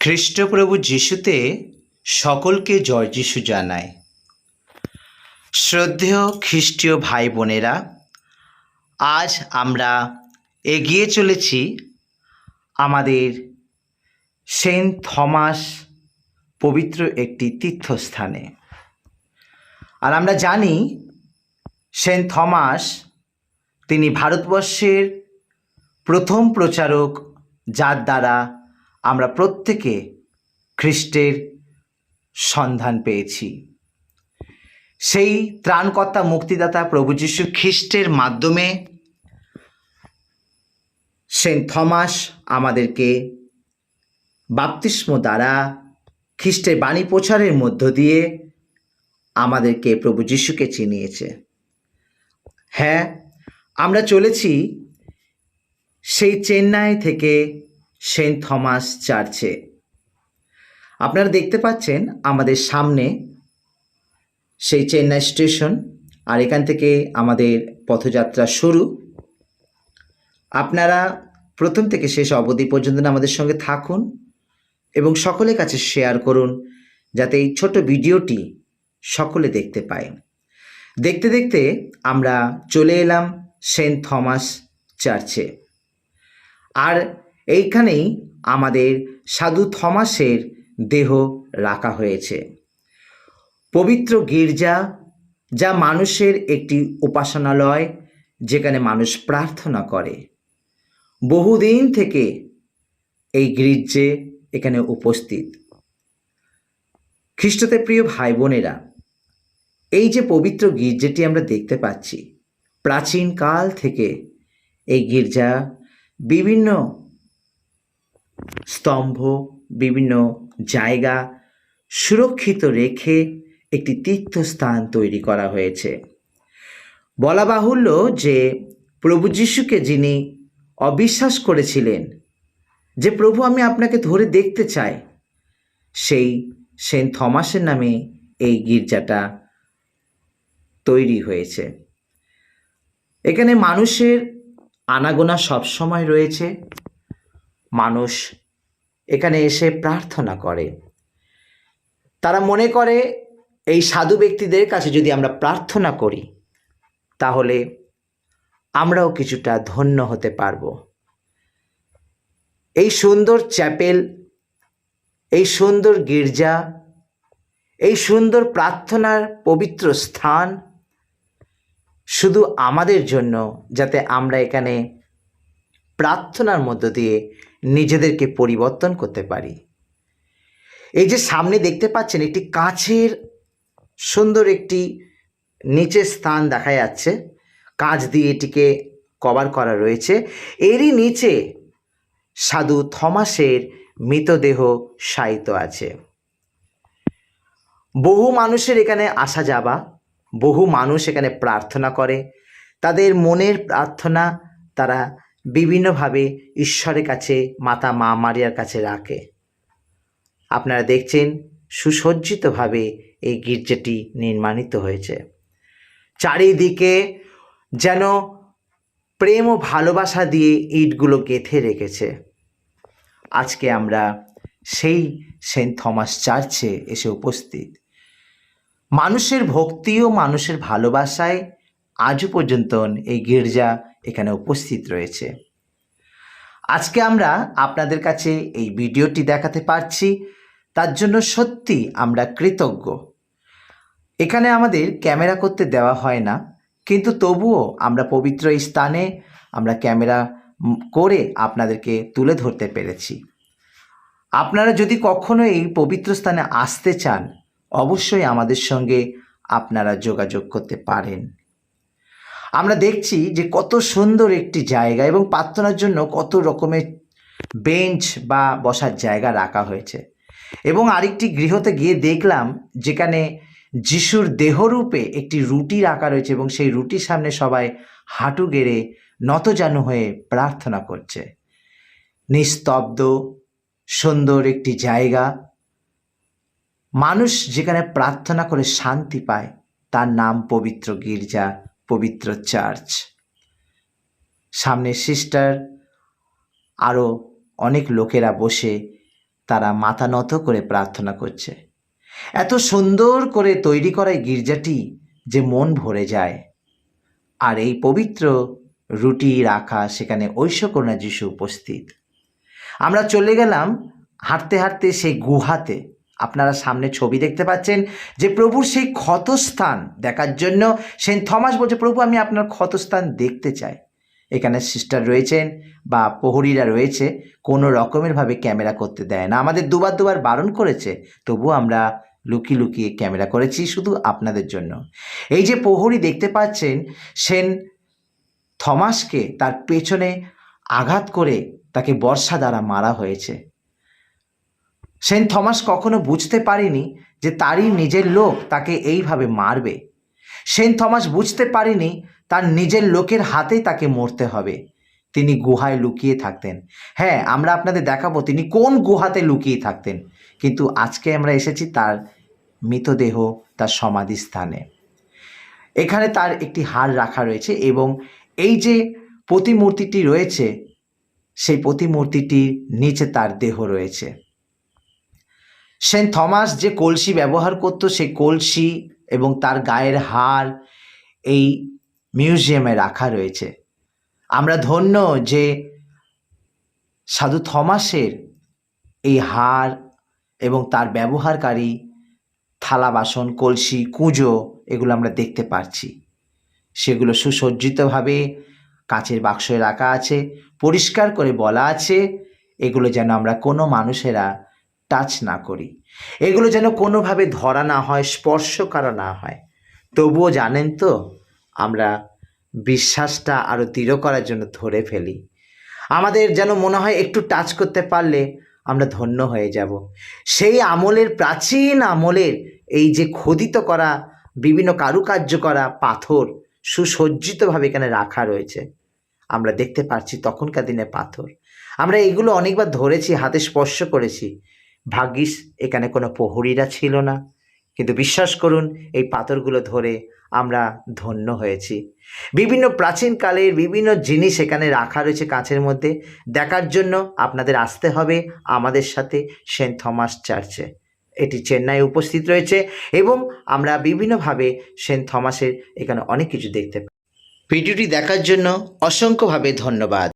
খ্রিস্টপ্রভু যিশুতে সকলকে জয় যিশু জানায়। শ্রদ্ধেয় খ্রিস্টীয় ভাই বোনেরা আজ আমরা এগিয়ে চলেছি আমাদের সেন্ট থমাস পবিত্র একটি তীর্থস্থানে। আর আমরা জানি সেন্ট থমাস তিনি ভারতবর্ষের প্রথম প্রচারক যার দ্বারা আমরা প্রত্যেকে খ্রিস্টের সন্ধান পেয়েছি। সেই ত্রাণকর্তা মুক্তিদাতা প্রভু যীশু খ্রিস্টের মাধ্যমে সেন্ট থমাস আমাদেরকে বাপ্তিস্ম দ্বারা খ্রিস্টের বাণী প্রচারের মধ্য দিয়ে আমাদেরকে প্রভু যিশুকে চিনিয়েছে। হ্যাঁ আমরা চলেছি সেই চেন্নাই থেকে সেন্ট থমাস চার্চে। আপনারা দেখতে পাচ্ছেন আমাদের সামনে সেই চেন্নাই স্টেশন, আর এখান থেকে আমাদের পথযাত্রা শুরু। আপনারা প্রথম থেকে শেষ অবধি পর্যন্ত আমাদের সঙ্গে থাকুন এবং সকলের কাছে শেয়ার করুন, যাতে এই ছোট ভিডিওটি সকলে দেখতে পায়। দেখতে দেখতে আমরা চলে এলাম সেন্ট থমাস চার্চে। আর এইখানেই আমাদের সাধু থমাসের দেহ রাখা হয়েছে। পবিত্র গির্জা, যা মানুষের একটি উপাসনালয়, যেখানে মানুষ প্রার্থনা করে। বহুদিন থেকে এই গির্জে এখানে উপস্থিত। খ্রিস্টতে প্রিয় ভাই বোনেরা এই যে পবিত্র গির্জাটি আমরা দেখতে পাচ্ছি, প্রাচীন কাল থেকে এই গির্জা বিভিন্ন স্তম্ভ, বিভিন্ন জায়গা সুরক্ষিত রেখে একটি তীর্থস্থান তৈরি করা হয়েছে। বলা বাহুল্য যে প্রভু যিশুকে যিনি অবিশ্বাস করেছিলেন, যে প্রভু আমি আপনাকে ধরে দেখতে চাই, সেই সেন্ট থমাসের নামে এই গির্জাটা তৈরি হয়েছে। এখানে মানুষের আনাগোনা সবসময় রয়েছে। মানুষ এখানে এসে প্রার্থনা করে। তারা মনে করে এই সাধু ব্যক্তিদের কাছে যদি আমরা প্রার্থনা করি, তাহলে আমরাও কিছুটা ধন্য হতে পারব। এই সুন্দর চ্যাপেল, এই সুন্দর গির্জা, এই সুন্দর প্রার্থনার পবিত্র স্থান শুধু আমাদের জন্য, যাতে আমরা এখানে প্রার্থনার মধ্য দিয়ে নিজেদেরকে পরিবর্তন করতে পারি। এই যে সামনে দেখতে পাচ্ছেন, একটি কাঁচের সুন্দর একটি নিচের স্থান দেখা যাচ্ছে। কাঁচ দিয়ে এটিকে কভার করা রয়েছে। এরই নিচে সাধু থমাসের মৃতদেহ শায়িত আছে। বহু মানুষের এখানে আসা যাবা, বহু মানুষ এখানে প্রার্থনা করে। তাদের মনের প্রার্থনা তারা বিভিন্নভাবে ঈশ্বরের কাছে, মাতা মা মারিয়ার কাছে রাখে। আপনারা দেখছেন সুসজ্জিতভাবে এই গির্জাটি নির্মাণিত হয়েছে। চারিদিকে যেন প্রেম ও ভালোবাসা দিয়ে ইটগুলো গেঁথে রেখেছে। আজকে আমরা সেই সেন্ট থমাস চার্চে এসে উপস্থিত। মানুষের ভক্তি ও মানুষের ভালোবাসায় আজও পর্যন্ত এই গির্জা এখানে উপস্থিত রয়েছে। আজকে আমরা আপনাদের কাছে এই ভিডিওটি দেখাতে পারছি, তার জন্য সত্যি আমরা কৃতজ্ঞ। এখানে আমাদের ক্যামেরা করতে দেওয়া হয় না, কিন্তু তবুও আমরা পবিত্র এই স্থানে আমরা ক্যামেরা করে আপনাদেরকে তুলে ধরতে পেরেছি। আপনারা যদি কখনো এই পবিত্র স্থানে আসতে চান, অবশ্যই আমাদের সঙ্গে আপনারা যোগাযোগ করতে পারেন। আমরা দেখছি যে কত সুন্দর একটি জায়গা এবং প্রার্থনার জন্য কত রকমের বেঞ্চ বা বসার জায়গা রাখা হয়েছে। এবং আরেকটি গৃহতে গিয়ে দেখলাম যেখানে যিশুর দেহরূপে একটি রুটি রাখা রয়েছে এবং সেই রুটির সামনে সবাই হাঁটু গেড়ে নতজানু হয়ে প্রার্থনা করছে। নিস্তব্ধ, সুন্দর একটি জায়গা। মানুষ যেখানে প্রার্থনা করে শান্তি পায়, তার নাম পবিত্র গির্জা। পবিত্র চার্চ। সামনে সিস্টার আরও অনেক লোকেরা বসে তারা মাথা নত করে প্রার্থনা করছে। এত সুন্দর করে তৈরি করা গির্জাটি যে মন ভরে যায়। আর এই পবিত্র রুটি রাখা সেখানে ঐশ্বকর্ণা যিশু উপস্থিত। আমরা চলে গেলাম হাঁটতে হাঁটতে সেই গুহাতে। আপনারা সামনে ছবি দেখতে পাচ্ছেন যে প্রভুর সেই ক্ষতস্থান দেখার জন্য সেন্ট থমাস বলছে, প্রভু, আমি আপনার ক্ষতস্থান দেখতে চাই। এখানে সিস্টার রয়েছেন বা প্রহরীরা রয়েছে, কোনো রকমেরভাবে ক্যামেরা করতে দেয় না। আমাদের দুবার দুবার বারণ করেছে, তবু আমরা লুকিয়ে লুকিয়ে ক্যামেরা করেছি শুধু আপনাদের জন্য। এই যে প্রহরী দেখতে পাচ্ছেন সেন থমাসকে তার পেছনে আঘাত করে তাকে বর্ষা দ্বারা মারা হয়েছে। সেন্ট থমাস কখনো বুঝতে পারেনি যে তারই নিজের লোক তাকে এইভাবে মারবে। সেন্ট থমাস বুঝতে পারেনি তার নিজের লোকের হাতেই তাকে মরতে হবে। তিনি গুহায় লুকিয়ে থাকতেন। হ্যাঁ আমরা আপনাদের দেখাবো তিনি কোন গুহাতে লুকিয়ে থাকতেন। কিন্তু আজকে আমরা এসেছি তার মৃতদেহ, তার সমাধিস্থানে। এখানে তার একটি হার রাখা রয়েছে এবং এই যে প্রতিমূর্তিটি রয়েছে, সেই প্রতিমূর্তিটির নিচে তার দেহ রয়েছে। সেন্ট থমাস যে কলসি ব্যবহার করত সেই কলসি এবং তার গায়ের হার এই মিউজিয়ামে রাখা রয়েছে। আমরা ধন্য যে সাধু থমাসের এই হার এবং তার ব্যবহারকারী থালা বাসন, কলসি, কুঁজো এগুলো আমরা দেখতে পারছি। সেগুলো সুসজ্জিতভাবে কাঁচের বাক্সে রাখা আছে, পরিষ্কার করে বলা আছে, এগুলো যেন আমরা কোনো মানুষেরা টাচ না করি। এগুলো যেন কোনোভাবে ধরা না হয়, স্পর্শ করা না হয়। তবুও জানেন তো, আমরা বিশ্বাসটা আরও দৃঢ় করার জন্য ধরে ফেলি। আমাদের যেন মনে হয় একটু টাচ করতে পারলে আমরা ধন্য হয়ে যাব। সেই আমলের প্রাচীন আমলের এই যে খোদিত করা, বিভিন্ন কারুকার্য করা পাথর সুসজ্জিতভাবে এখানে রাখা রয়েছে। আমরা দেখতে পাচ্ছি তখনকার দিনে পাথর। আমরা এগুলো অনেকবার ধরেছি, হাতে স্পর্শ করেছি। ভাগ্যিস এখানে কোনো প্রহরীরা ছিল না। কিন্তু বিশ্বাস করুন, এই পাথরগুলো ধরে আমরা ধন্য হয়েছি। বিভিন্ন প্রাচীনকালের বিভিন্ন জিনিস এখানে রাখা রয়েছে কাঁচের মধ্যে। দেখার জন্য আপনাদের আসতে হবে আমাদের সাথে সেন্ট থমাস চার্চে। এটি চেন্নাই উপস্থিত রয়েছে এবং আমরা বিভিন্নভাবে সেন্ট থমাসের এখানে অনেক কিছু দেখতে পাই। ভিডিওটি দেখার জন্য অসংখ্যভাবে ধন্যবাদ।